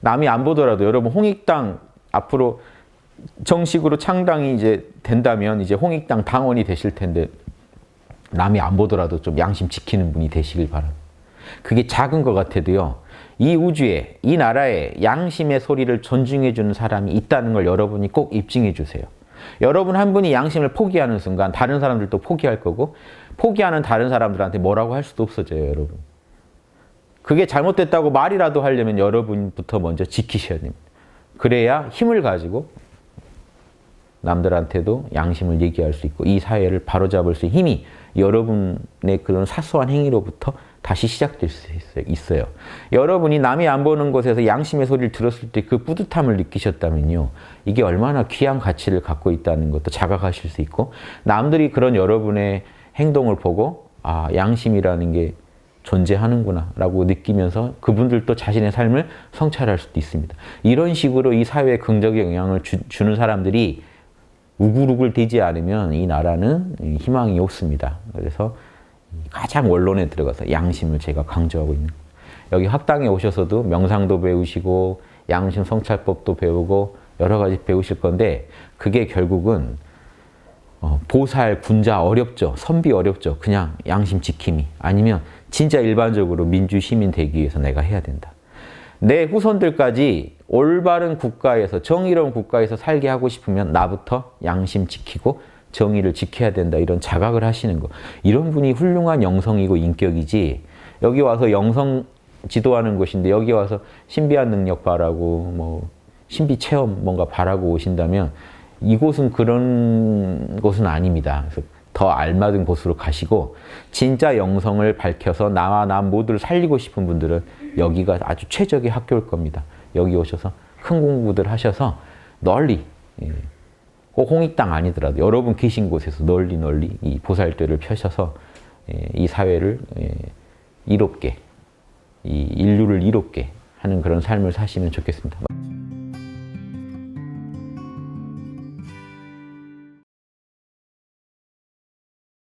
남이 안 보더라도 여러분 홍익당 앞으로 정식으로 창당이 이제 된다면 이제 홍익당 당원이 되실 텐데 남이 안 보더라도 좀 양심 지키는 분이 되시길 바랍니다. 그게 작은 것 같아도요. 이 우주에, 이 나라에 양심의 소리를 존중해 주는 사람이 있다는 걸 여러분이 꼭 입증해 주세요. 여러분 한 분이 양심을 포기하는 순간 다른 사람들도 포기할 거고 포기하는 다른 사람들한테 뭐라고 할 수도 없어져요, 여러분. 그게 잘못됐다고 말이라도 하려면 여러분부터 먼저 지키셔야 됩니다. 그래야 힘을 가지고 남들한테도 양심을 얘기할 수 있고 이 사회를 바로잡을 수 힘이 여러분의 그런 사소한 행위로부터 다시 시작될 수 있어요. 여러분이 남이 안 보는 곳에서 양심의 소리를 들었을 때 그 뿌듯함을 느끼셨다면요. 이게 얼마나 귀한 가치를 갖고 있다는 것도 자각하실 수 있고 남들이 그런 여러분의 행동을 보고 아, 양심이라는 게 존재하는구나 라고 느끼면서 그분들도 자신의 삶을 성찰할 수도 있습니다. 이런 식으로 이 사회에 긍정적 영향을 주, 주는 사람들이 우글우글 되지 않으면 이 나라는 희망이 없습니다. 그래서 가장 원론에 들어가서 양심을 제가 강조하고 있는. 여기 학당에 오셔서도 명상도 배우시고 양심 성찰법도 배우고 여러 가지 배우실 건데 그게 결국은 어, 보살, 군자 어렵죠. 선비 어렵죠. 그냥 양심 지킴이. 아니면 진짜 일반적으로 민주 시민 되기 위해서 내가 해야 된다. 내 후손들까지 올바른 국가에서 정의로운 국가에서 살게 하고 싶으면 나부터 양심 지키고 정의를 지켜야 된다 이런 자각을 하시는 거 이런 분이 훌륭한 영성이고 인격이지 여기 와서 영성 지도하는 곳인데 여기 와서 신비한 능력 바라고 뭐 신비 체험 뭔가 바라고 오신다면 이곳은 그런 곳은 아닙니다. 그래서 더 알맞은 곳으로 가시고 진짜 영성을 밝혀서 나와 남 모두를 살리고 싶은 분들은 여기가 아주 최적의 학교일 겁니다. 여기 오셔서 큰 공부들 하셔서 널리 예, 꼭 홍익당 아니더라도 여러분 계신 곳에서 널리 널리 이 보살대를 펴셔서 예, 이 사회를 예, 이롭게 이 인류를 이롭게 하는 그런 삶을 사시면 좋겠습니다.